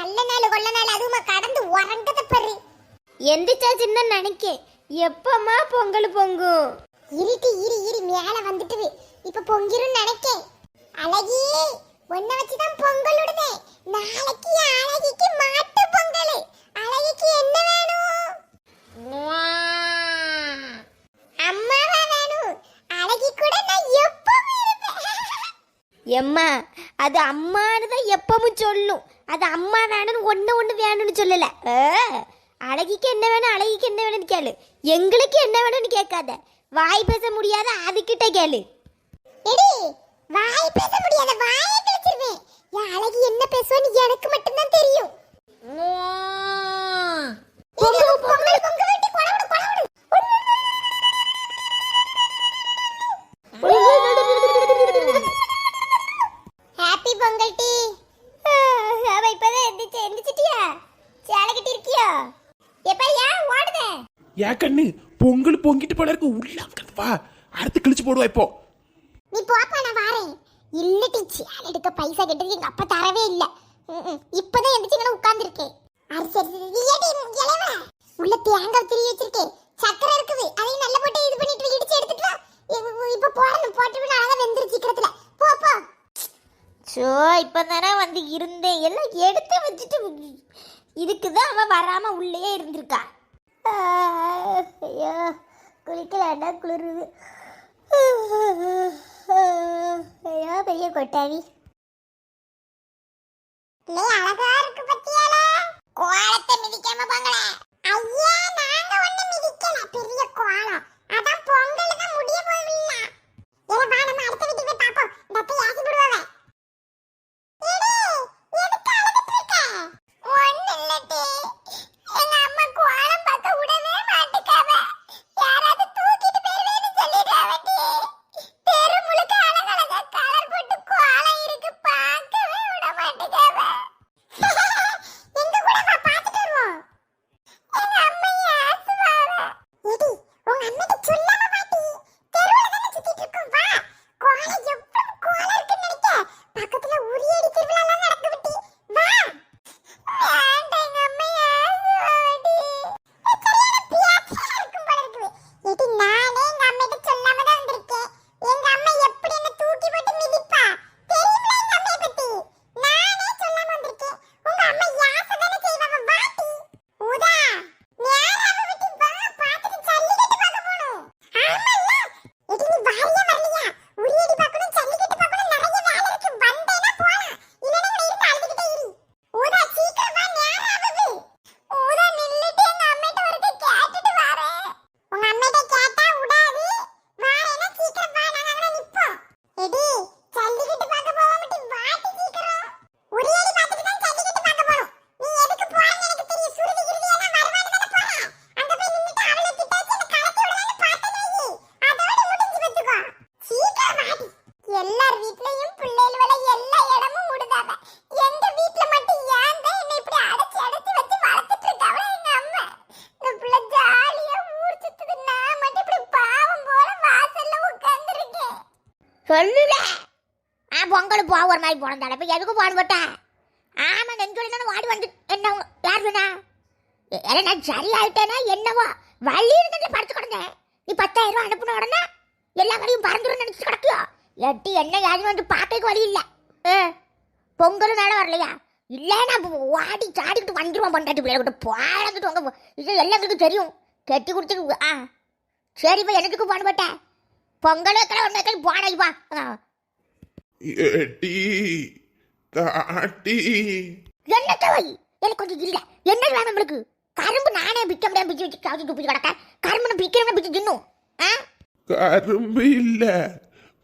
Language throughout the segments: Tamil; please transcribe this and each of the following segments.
நல்ல நாள் கொள்ள நாள் அதுவுமா கடந்து உறங்கத பாரு எந்திரிச்சாச்சுன்னு தான் நினைக்கேன் எப்பமா பொங்கல் பொங்கும்? இருட்டு இரு இரு மேல வந்துட்டு இப்ப பொங்கிரும் நினைக்கேன் அழகி ஒன்ன வச்சுதான் பொங்கல் விடுதே. நாளைக்கு அழகிக்கு மாட்டு பொங்கல். அழகிக்கு என்ன வேணும்? அம்மாவா வேணும். அழகி கூட நான் எப்பவும் இருப்பேன். எம்மா அது அம்மானு தான் எப்பவும் சொல்லும். அது அம்மா வேணும்னு ஒன்று ஒன்று வேணும்னு சொல்லல. அழகிக்கு என்ன வேணும் அழகிக்கு என்ன வேணும்னு கேளு. எங்களுக்கு என்ன வேணும்னு கேட்காத. வாய் பேச முடியாத அதுகிட்ட கேளு. எடி வாய் பேச முடியாத வாயை கிழிச்சிருவேன். என் அழகி என்ன பேசுவான்னு எனக்கு மட்டும்தான் தெரியும். ஹாப்பி பொங்கல் டீ அவ இப்பதான் எந்திரிச்சு எந்திரிச்சிட்டியா சேலை கட்டி இருக்கியா எப்ப ஏன் ஓடுதே? ஏன் கண்ணு? பொங்கல் பொங்கிட்டு போல இருக்கு. உள்ள வா. அடுத்து கிழிச்சு போடுவா இப்போ. நீ போப்பா நான் வாரேன். இல்ல டீச்சி எடுக்க பைசா கெட்டது எங்க அப்பா தரவே இல்ல. இப்பதான் எந்திரிச்சு ஏடி இளவ. உள்ள தேங்காய் திரி வச்சிருக்கேன். சக்கரை இருக்குது. அதையும் நல்ல போட்டு இது பண்ணிட்டு இடிச்சு எடுத்துட்டு வா. இப்ப போடணும். போட்டு அழகா வெந்துரு சீக்கிரத்துல. போ போ. ஸோ இப்போ தானே வந்து இருந்தேன். எல்லாம் எடுத்து வச்சுட்டு இதுக்கு தான் அவன் வராமல் உள்ளேயே இருந்திருக்கா. ஐயோ குளிக்கலாண்டா குளிருது. ஐயோ பெரிய கொட்டாவி. லே அழகா இருக்கு பத்தியால கோலத்தை மிதிக்காம போங்களேன் சொல்லுல. ஆ பொங்கல் போ ஒரு மாதிரி போனதால. இப்போ எதுக்கு போன போட்டா? ஆமா நெஞ்சொலி வாடி வந்து என்ன யார் வேணா ஏன்னா நான் சரியாயிட்டேனா என்னவோ? வழி இருந்தே படுத்து கிடந்தேன். நீ பத்தாயிரம் அனுப்பின உடனே எல்லா கடையும் பறந்துடும் நினச்சி கிடக்கியோ? எட்டி என்ன யாரும் வந்து பார்க்க வழி இல்லை. ஏ பொங்கலும் மேலே வரலையா? இல்லை நான் வாடி சாடிக்கிட்டு வந்துடுவோம் பண்ணாட்டி பிள்ளைய விட்டு பாழந்துட்டு உங்க இது எல்லாத்துக்கும் தெரியும். கட்டி கொடுத்துட்டு ஆ. சரிப்பா இப்போ எனக்கு மாட்டேன் பொங்கல் வைக்கிற ஒன்று வைக்கிற போன வா. எட்டி தாட்டி. என்ன தவை? எனக்கு கொஞ்சம் இல்ல. என்ன வேணும் நம்மளுக்கு? கரும்பு நானே பிக்க முடியாம பிச்சு வச்சு சாப்பிட்டு துப்பிச்சு கிடக்க கரும்பு பிக்கிறவன பிச்சு தின்னும். கரும்பு இல்ல.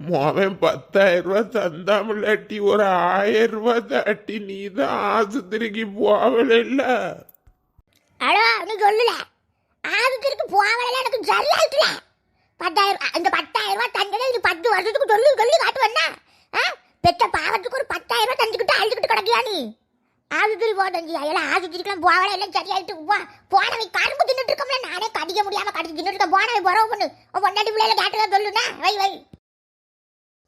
மோவன் பத்தாயிரம் ரூபாய் தந்தாமலாட்டி ஒரு ஆயிரம் ரூபாய் தாட்டி. நீ தான் ஆஸ்பத்திரிக்கு போவல இல்ல. அழோ நீ சொல்லல. ஆபத்திற்கு போவல எனக்கு சரியாயிட்டுல பத்தாயிரம் அந்த பத்தாயிரம் ரூபாய் தந்ததே இது பத்து வருஷத்துக்கு சொல்லி சொல்லி காட்டுவேன்னா ஆ? பெத்த பாவத்துக்கு ஒரு பத்தாயிரம் ரூபாய் தந்துக்கிட்டு அழுதுகிட்டு கிடக்கியா நீ? ஆஸ்பத்திரி போட்டஞ்சி எல்லாம் ஆஸ்பத்திரிக்கெல்லாம் போவல எல்லாம் சரியாயிட்டு போ போனவை கரும்பு தின்னுட்டு இருக்கோம்ல நானே கடிக்க முடியாம கடிச்சு தின்னுட்டு இருக்க போனவை போறவ பொண்ணு. உன் பொண்டாட்டி பிள்ளைல கேட்டதா சொல்லுண்ணா வை வை.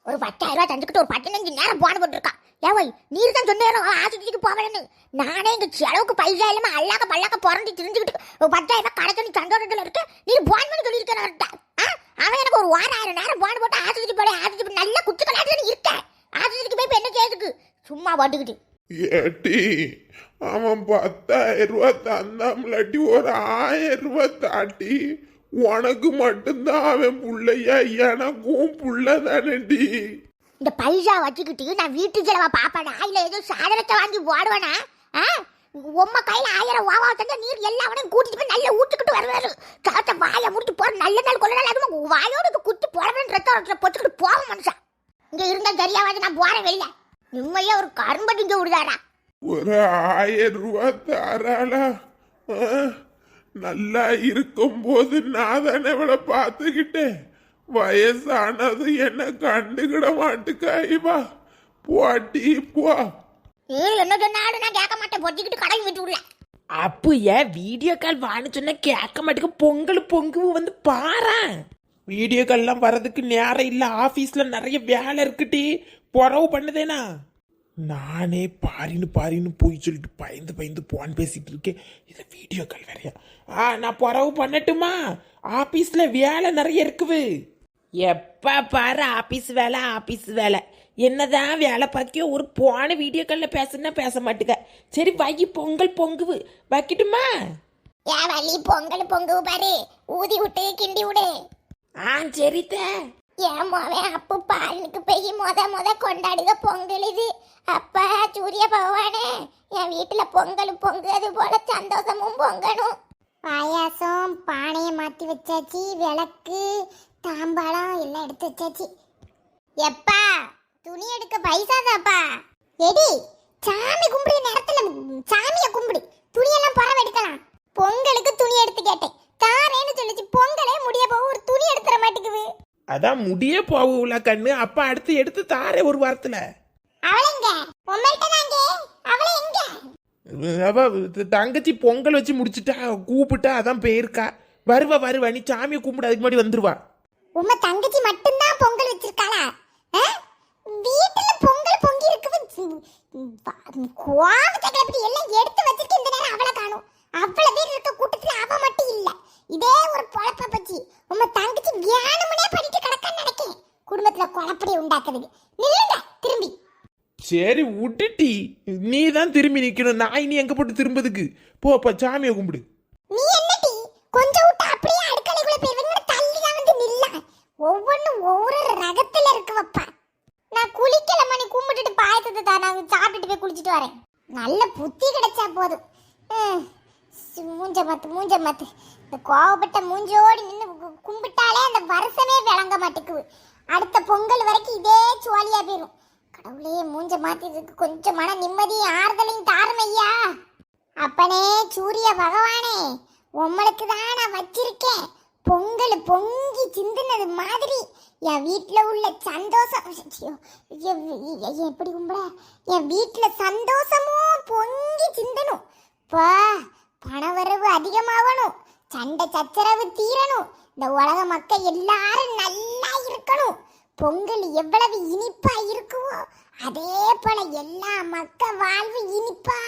ஒரு பத்தாயிரம் ரூபாய் தந்துக்கிட்டு ஒரு பதினஞ்சு நேரம் போன போட்டுருக்கான் ஏவோய் நீர் தான் சொன்னேன் ஆஸ்பத்திரிக்கு போவேன்னு நானே இங்கே செலவுக்கு பைசா இல்லாமல் அல்லாக்க பல்லாக்க பிறந்து திரிஞ்சுக்கிட்டு ஒரு பத்தாயிரம் ரூபாய் கடை சொல்லி சந்தோஷத்தில் இருக்க நீ போன் பண்ணி சொல்லியிருக்கேன் அவன் எனக்கு ஒரு வாரம் ஆயிரம் நேரம் போன போட்டு ஆஸ்பத்திரி போட ஆஸ்பத்திரி போய் நல்லா குத்து கலாட்டு இருக்கேன் ஆஸ்பத்திரிக்கு போய் இப்ப என்ன செய்யுதுக்கு சும்மா பாட்டுக்கிட்டு ஏட்டி அவன் பத்தாயிரம் ரூபாய் தந்தாமலாட்டி ஒரு ஆயிரம் ரூபாய் தாட்டி உனக்கு மட்டும்தான் அவன் புள்ளையா எனக்கும் புள்ள தானடி. இந்த பைசா வச்சுக்கிட்டு நான் வீட்டு செலவை பாப்பானா இல்ல ஏதோ சாதனத்தை வாங்கி போடுவேனா ஆ? உம்ம கையில் ஆயிரம் வாவா தந்தா நீர் எல்லாவனையும் கூட்டிட்டு போய் நல்லா ஊட்டுக்கிட்டு வருவாரு. காத்த வாயை முடிச்சு போற நல்ல நாள் கொள்ள நாள் அதுவும் வாயோட குத்து போறவன் போடணும் ரத்தம் பொத்துக்கிட்டு போக மனுஷன். இங்க இருந்தா சரியாவது நான் போறேன் வெளியில. நிம்மையா ஒரு கரும்பு திங்க விடுதாரா ஒரு ஆயிரம் ரூபா தாராளா? நல்லா இருக்கும் போது நான் தானே இவளை பார்த்துக்கிட்டேன். வயசானது என்ன கண்டுக்கிட மாட்டுக்காய்வா போட்டி போ. நீ என்ன சொன்னாலும் நான் கேட்க மாட்டேன். பொத்திக்கிட்டு கடை விட்டு விடல அப்போ ஏன் வீடியோ கால் வான்னு சொன்னா கேட்க மாட்டேங்க. பொங்கல் பொங்கு வந்து பாறேன் வீடியோ கால்லாம் வர்றதுக்கு நேரம் இல்லை. ஆஃபீஸில் நிறைய வேலை இருக்குட்டி புறவு பண்ணுதேனா? நானே பாரின்னு பாரின்னு போய் சொல்லிட்டு பயந்து பயந்து போன் பேசிட்டு இருக்கேன். இதை வீடியோ கால் வேறையா? ஆ நான் புறவு பண்ணட்டுமா? ஆஃபீஸில் வேலை நிறைய இருக்குது. எப்போ பாரு ஆஃபீஸ் வேலை ஆஃபீஸ் வேலை. என்னதான் வேலை பார்க்கியோ ஒரு போன வீடியோ காலில் பேசுனா பேச மாட்டுக்க சரி வை பொங்கல் பொங்குவு. வைக்கட்டுமா? ஏன் வள்ளி பொங்கல் பொங்கு பாரு. ஊதி விட்டு கிண்டி விடு. ஆ சரித்த என் மவன் அப்பு பாலனுக்கு போய் மொத மொத கொண்டாடுக பொங்கல் இது. அப்பா சூரிய பகவானே என் வீட்டுல பொங்கல் பொங்குறது போல சந்தோஷமும் பொங்கணும். பாயாசம் பானையை மாத்தி வச்சாச்சு விளக்கு தாம்பாளம் எல்லாம் எடுத்து வச்சாச்சு. எப்பா துணி எடுக்க பைசா தாப்பா எடி சாமி கும்பிடு நேரத்துல சாமியை கும்பிடு. துணியெல்லாம் பறவை எடுக்கலாம் பொங்கலுக்கு துணி எடுத்து கேட்டேன். தாரேன்னு சொல்லிச்சு பொங்கலே முடிய போக ஒரு துணி எடுத்துற மாட்டேங்குது. அதான் முடிய போவுல கண்ணு. அப்பா அடுத்து எடுத்து தாரே ஒரு வாரத்தில். தங்கச்சி பொங்கல் வச்சு முடிச்சிட்டா கூப்பிட்டா அதான் போயிருக்கா. வருவா வருவா. நீ சாமியை கும்பிடு அதுக்கு முன்னாடி வந்துருவா. உம்ம தங்கச்சி மட்டும்தான் பொங்கல் வச்சிருக்காளா ஆ? வீட்டுல பொங்கல் பொங்கி கோவத்தை கிளப்பி எல்லாம் எடுத்து வச்சிருக்க இந்த நேரம் அவளை காணும். அவ்வளவு பேர் இருக்க கூட்டத்துல அவ மட்டும் இல்ல. இதே ஒரு பொழப்ப பச்சி உம்ம தங்கச்சி வியானமுனே பண்ணிட்டு கிடக்கான்னு நினைக்கேன் குடும்பத்துல குழப்படி உண்டாக்குறது. நில்லுங்க திரும்பி. சரி விட்டுட்டி. நீ தான் திரும்பி நிக்கணும். நான் இனி எங்க போட்டு திரும்பதுக்கு போ அப்பா சாமியை கும்பிடு. நீ என்னடி? கொஞ்சம் விட்டு அப்படியே அடுக்கலைக்குள்ள போயிருவீங்க தள்ளி தான் வந்து நில்ல ஒவ்வொன்றும் ஒவ்வொரு ரகத்துல இருக்கு வப்பா நான் குளிக்கலம்மா நீ கும்பிட்டுட்டு பாயத்தத்தை தான் நான் சாப்பிட்டுட்டு போய் குளிச்சுட்டு வரேன். நல்ல புத்தி கிடைச்சா போதும். ம், சி- மூஞ்ச மாத்து மூஞ்ச மாத்து. இந்த கோவப்பட்ட மூஞ்சோடி நின்று கும்பிட்டாலே அந்த வருஷமே விளங்க மாட்டேங்குது. அடுத்த பொங்கல் வரைக்கும் இதே சுவாலியா போயிடும் கடவுளே மூஞ்ச மாத்திருக்கு கொஞ்சம் மன நிம்மதியும் ஆறுதலையும் தாருமையா அப்பனே சூரிய பகவானே உம்மளுக்கு தான் நான் வச்சிருக்கேன். பொங்கல் பொங்கி சிந்துனது மாதிரி. என் வீட்டில் உள்ள சந்தோஷம். எப்படி கும்பிட என் வீட்டில் சந்தோஷமும் பொங்கி சிந்தணும். பா பணவரவு அதிகமாகணும் சண்டை சச்சரவு தீரணும். இந்த உலக மக்கள் எல்லாரும் நல்லா இருக்கணும். பொங்கல் எவ்வளவு இனிப்பா இருக்குமோ அதே போல எல்லா மக்க வாழ்வு இனிப்பா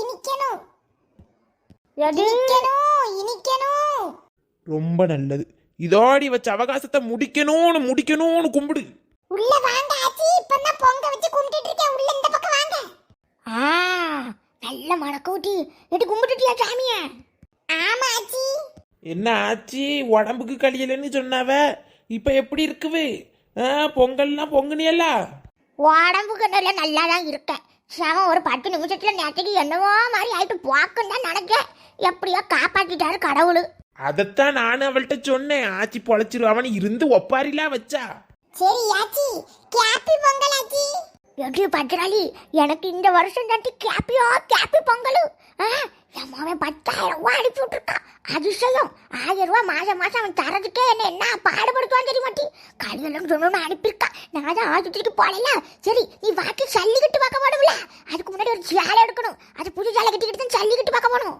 இனிக்கணும். இனிக்கணும் இனிக்கணும். ரொம்ப நல்லது. இதோடி வச்ச அவகாசத்தை முடிக்கணும்னு முடிக்கணும்னு கும்பிடு. உள்ள வாங்க ஆச்சி. இப்பதான் பொங்க வச்சு கும்பிட்டுட்டு இருக்கேன். உள்ள இந்த பக்கம் வாங்க. ஆ நல்ல மணக்கூட்டி எட்டு கும்பிட்டுட்டியா சாமிய? ஆமா ஆச்சி. என்ன ஆச்சு? உடம்புக்கு கழியலன்னு சொன்னாவ? இப்ப எப்படி இருக்குவு ஆ, பொங்கல்லாம் பொங்குனியல்ல? உடம்புக்கு நல்ல நல்லா தான் இருக்கேன். சவன் ஒரு பத்து நிமிஷத்துல நேற்றுக்கு என்னவோ மாதிரி ஆயிட்டு போக்குன்னு தான் நினைச்சேன் எப்படியோ காப்பாத்திட்டாரு கடவுள். அதைத்தான் நானும் அவள்கிட்ட சொன்னேன். ஆச்சி பொழைச்சிருவாவனு இருந்து ஒப்பாரிலாம் வச்சா. சரி ஆச்சி. கேப்பி பொங்கல் ஆச்சி. எப்படி பத்திராளி எனக்கு இந்த வருஷம் தாண்டி கேப்பியோ கேப்பி பொங்கல். மாவன் பத்தாயிரம் ரூபாய் அனுப்பி விட்டுருக்கான். அதிசயம். ஆயிரம் ரூபாய் மாசம் மாசம் அவன் தரதுக்கே என்ன என்ன பாடுபடுத்துவான் தெரிய மாட்டி கடையெல்லாம் சொன்னோன்னு அனுப்பியிருக்கான். நான் தான் ஆஸ்பத்திரிக்கு போகல சரி நீ வாட்டி சல்லிக்கிட்டு பார்க்க போடும்ல அதுக்கு முன்னாடி ஒரு சேலை எடுக்கணும். அது புது சேலை கட்டிக்கிட்டு தான் சல்லிக்கிட்டு பார்க்க போகணும்.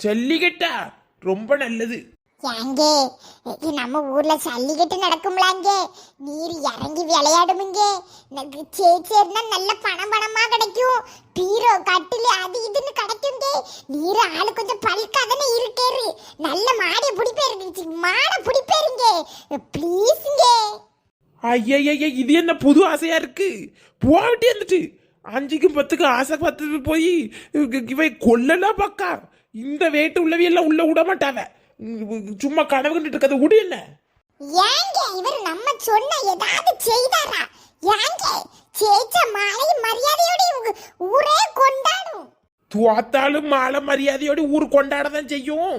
ஜல்லிக்கட்டா ரொம்ப நல்லது. இது நம்ம ஊர்ல ஜல்லிக்கட்டு நடக்கும்லாங்க. நீர் இறங்கி விளையாடுமுங்க. சேச்சேர்னா நல்ல பணம் பணமா கிடைக்கும். பீரோ கட்டில் அது இதுன்னு கிடைக்குங்க நீர் ஆளு கொஞ்சம் பல்காதானே இருக்கேரு நல்ல மாடியை பிடிப்பேருங்க மாடை பிடிப்பேருங்க. ப்ளீஸுங்க. ஐயய்ய இது என்ன புது ஆசையா இருக்கு? போவிட்டே இருந்துட்டு. அஞ்சுக்கும் பத்துக்கு ஆசை பத்து போய் இவை கொல்லலாம் பக்கா. இந்த வேட்டு உள்ளவியெல்லாம் உள்ள விட மாட்டாவ. சும்மா கனவு கண்டுட்டு இருக்கிறத விடு என்ன? ஏங்க இவர் நம்ம சொன்ன ஏதாவது செய்தாரா? ஏங்க சேச்ச மாலை மரியாதையோட ஊரே கொண்டாடும். துவாத்தாலும் மாலை மரியாதையோட ஊர் கொண்டாட தான் செய்யும்.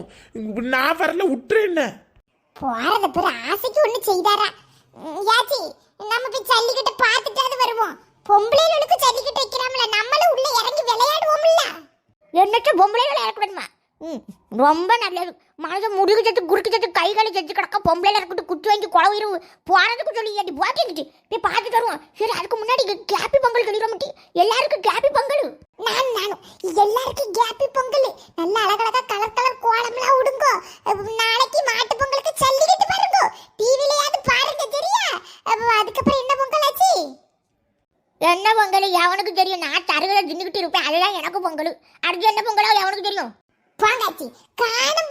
நான் வரல விட்டுரு என்ன? போறத பிற ஆசைக்கு ஒண்ணு செய்தாரா? யாச்சி நம்ம போய் ஜல்லிக்கட்டு பார்த்துட்டாவது வருவோம். பொம்பளைகளுக்கு ஜல்லிக்கட்டு வைக்கிறாம்ல நம்மளும் உள்ள இறங்கி விளையாடுவோம்ல. என்னச்சு பொம்பளைகளை இறக்கணுமா? ம் ரொம்ப நல்லது. மனசு முடுகு சத்து குறுக்கு சத்து கை காலி சத்து கிடக்க பொம்பளைல இருக்கட்டும் குத்து வாங்கி குழவிரு போனதுக்கு சொல்லி ஏட்டி போட்டிக்கிட்டு போய் பார்த்துட்டு வருவோம். சரி அதுக்கு முன்னாடி கேப்பி பொங்கல் சொல்லிட மாட்டி எல்லாருக்கும் கேப்பி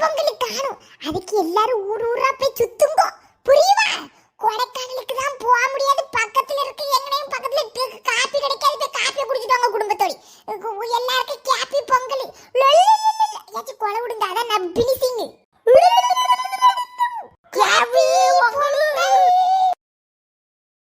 பொங்கலுக்கு காணும். அதுக்கு எல்லாரும் ஊர் ஊரா போய் சுத்துங்கோ. புரியுமா கொடைக்கானலுக்கு தான் போக முடியாது. பக்கத்துல இருக்க எங்கனையும் பக்கத்துல காப்பி கிடைக்காது. போய் காப்பியை குடிச்சிட்டு வாங்க எல்லாருக்கும் காப்பி பொங்கல். ஏச்சு கொலை விடுங்க அதான் நான் பினிசிங் காப்பி பொங்கல்.